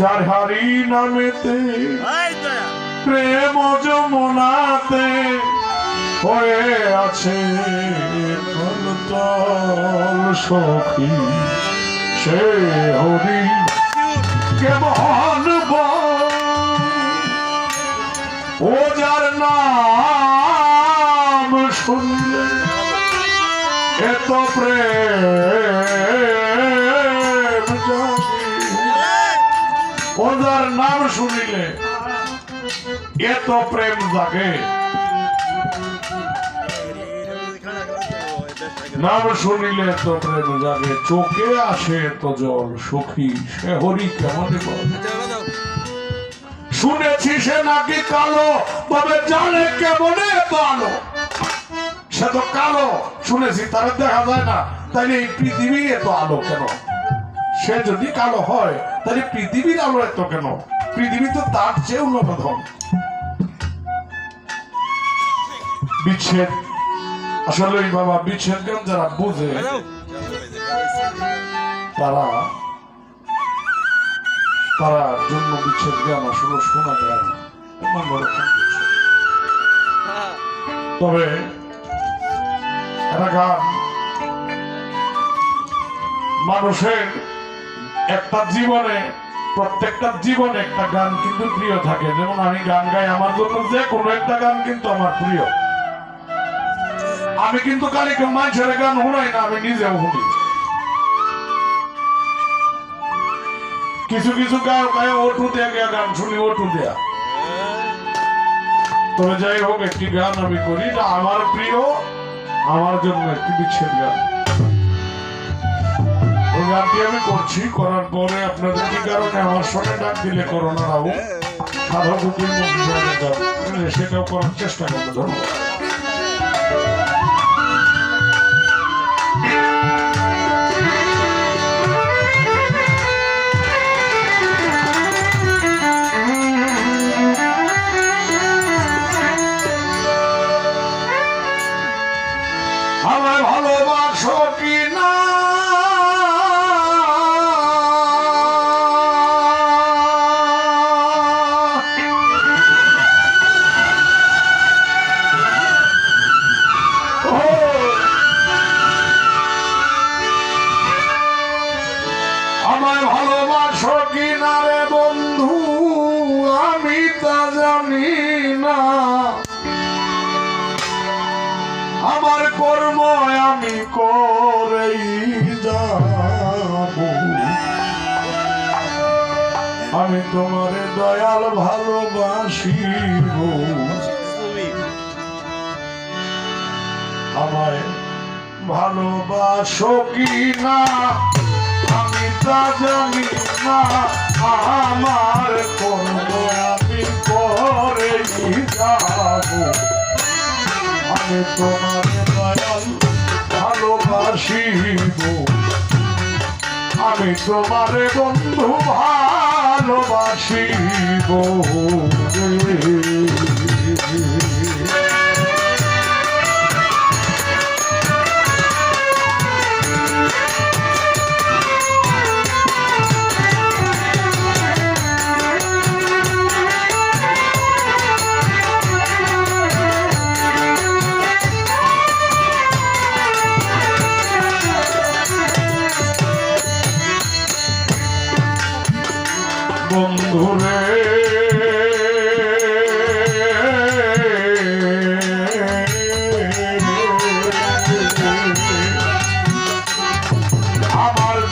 যার হারি নামেতে প্রেম যমুনাতে হয়ে আছে তল সখী। সে হরি কেমন ও যার নাম শুনলে এত প্রেম যার নাম শুনিলে এত প্রেম জাগে। নাম শুনিলে এত প্রেম জাগে, চোখে আসে এত জল, সখী, সে হরি কেমন শুনেছি সে নাকি কালো, তবে জানে কেমনে কালো সে তো কালো, শুনেছি, তার দেখা যায় না, তাইলে এই পৃথিবী এত আলো কেন? সে যদি কালো হয় তাহলে পৃথিবীর আলো এত কেন? পৃথিবী তো তার চেয়ে উন্নত ধন বিচ্ছেদ। আসলে ওই বাবা বিচ্ছেদ জ্ঞান যারা বুঝে, তারা তারা জন্য বিচ্ছেদ জ্ঞান আসলে শোনা যায় না। কোন? তবে একটা গান, মানুষের একটা জীবনে, প্রত্যেকটা জীবনে একটা গান কিন্তু প্রিয় থাকে। যেমন আমি গান গাই, আমার জন্য যে কোনো একটা গান কিন্তু আমার প্রিয়। আমি কিন্তু কালিকে মানুষের গান শুনাই না, আমি নিজেও শুনি। কিছু কিছু গায়ক গায়ে ওটু দেয়া গিয়া গান শুনি ওটু দেয়া তবে যাই হোক, একটি গান আমি করি না আমার প্রিয়, আমার জন্য একটি বিচ্ছেদ গান। ওই আমি করছি, করার পরে আপনাদের কি কারণে আমার সঙ্গে ডাক দিলে করোনা রাহু সাধক সেটাও করার চেষ্টা করব, ধন্যবাদ। কর্ম আমি করেই যাব। আমি তোমারে দয়াল ভালোবাসি। আমায় ভালোবাসো কি না আমি তা জানি না। আমার কর্ম আমি করেই যাব। আমি তোমার দয়াল ভালোবাসিব আমি তোমার বন্ধু ভালোবাসিব বন্ধুরে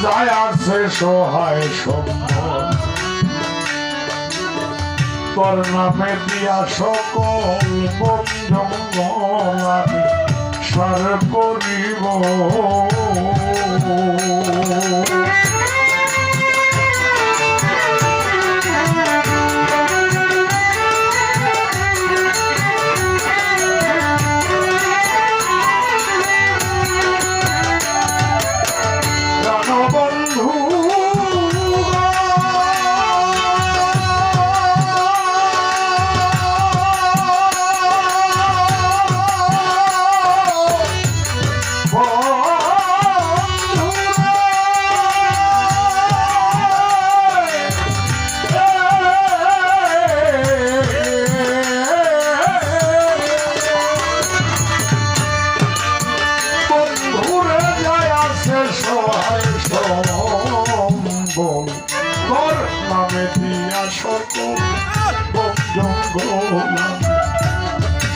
যায় আছে সহায় সম্ভব। তোর নামে দিয়া সকল বন্ধন আমি সার করিব।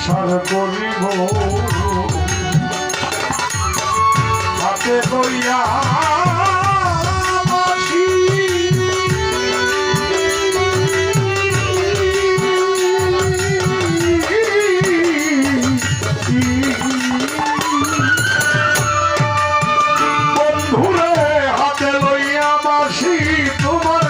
সার করিব হাতে বাঁশি। বন্ধুরে হাতে লইয়া বাসি তোমার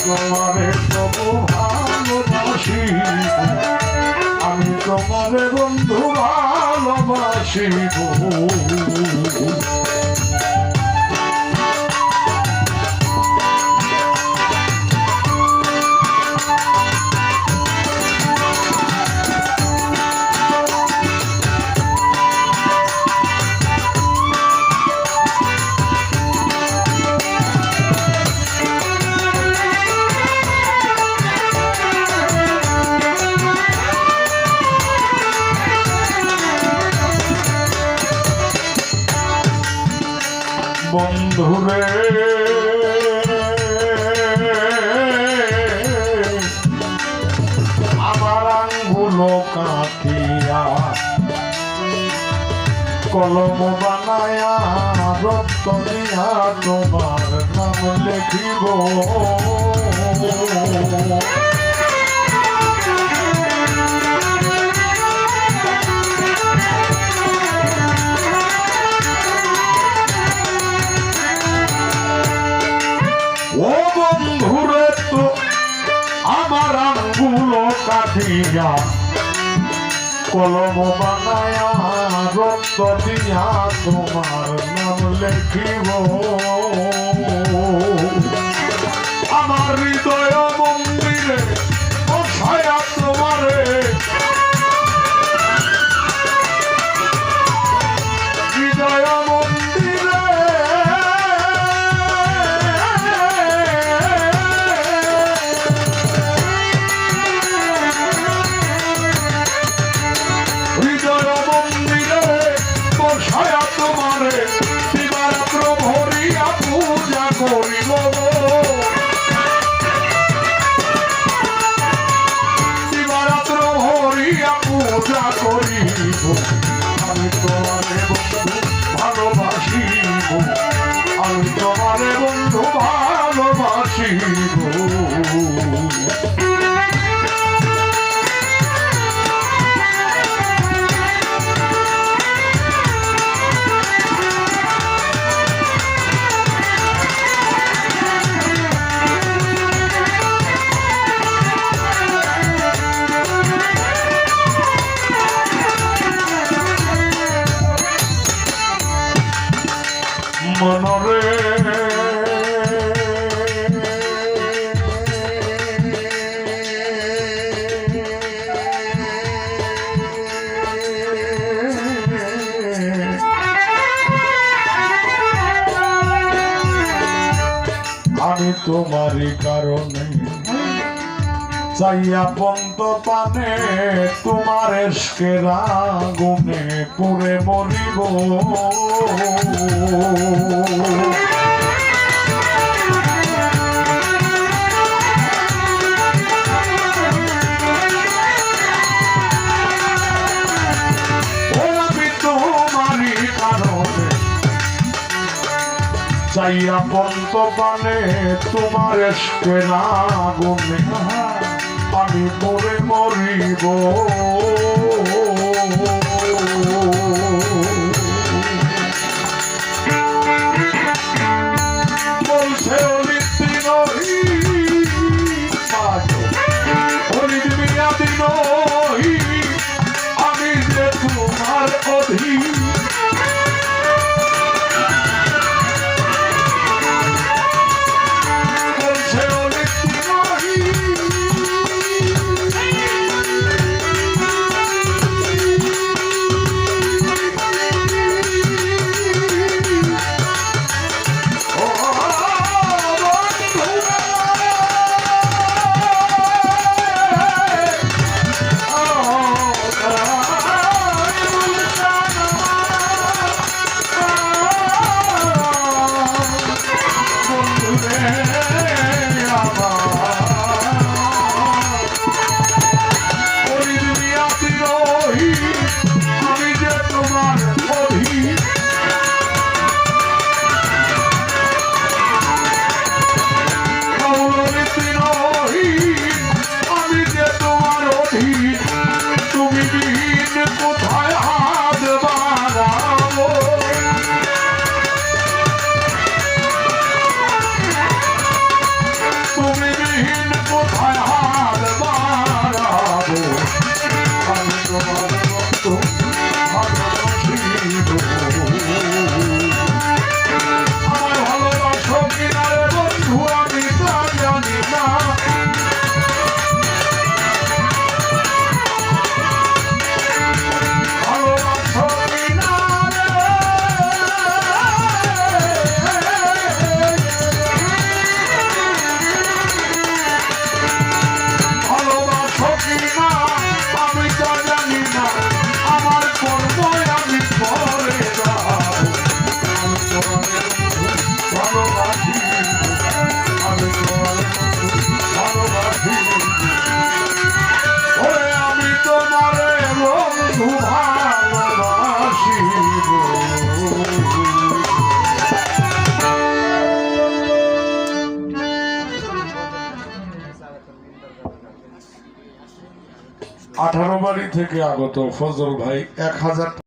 তোমারে প্রভু ভালোবাসি। আমি তোমারে বন্ধু ভালোবাসি কলম বানায়া রক্ত তোমার নাম লেখিব। ও বন্ধুরে তো আমার আঙ্গুলো কাটিয়া কলম বানায়া রক্ত দিয়া তোমার নাম লেখিব। মনরে। আমি তোমারই কারণে চাইয়া পন্ত পানে তোমার এসকের আগুনে পুরে মরিব। চাইয়া পন্ত পানে তোমার এসকের আগুনে আমি মরে মরিব। থেকে আগত ফজল ভাই এক হাজার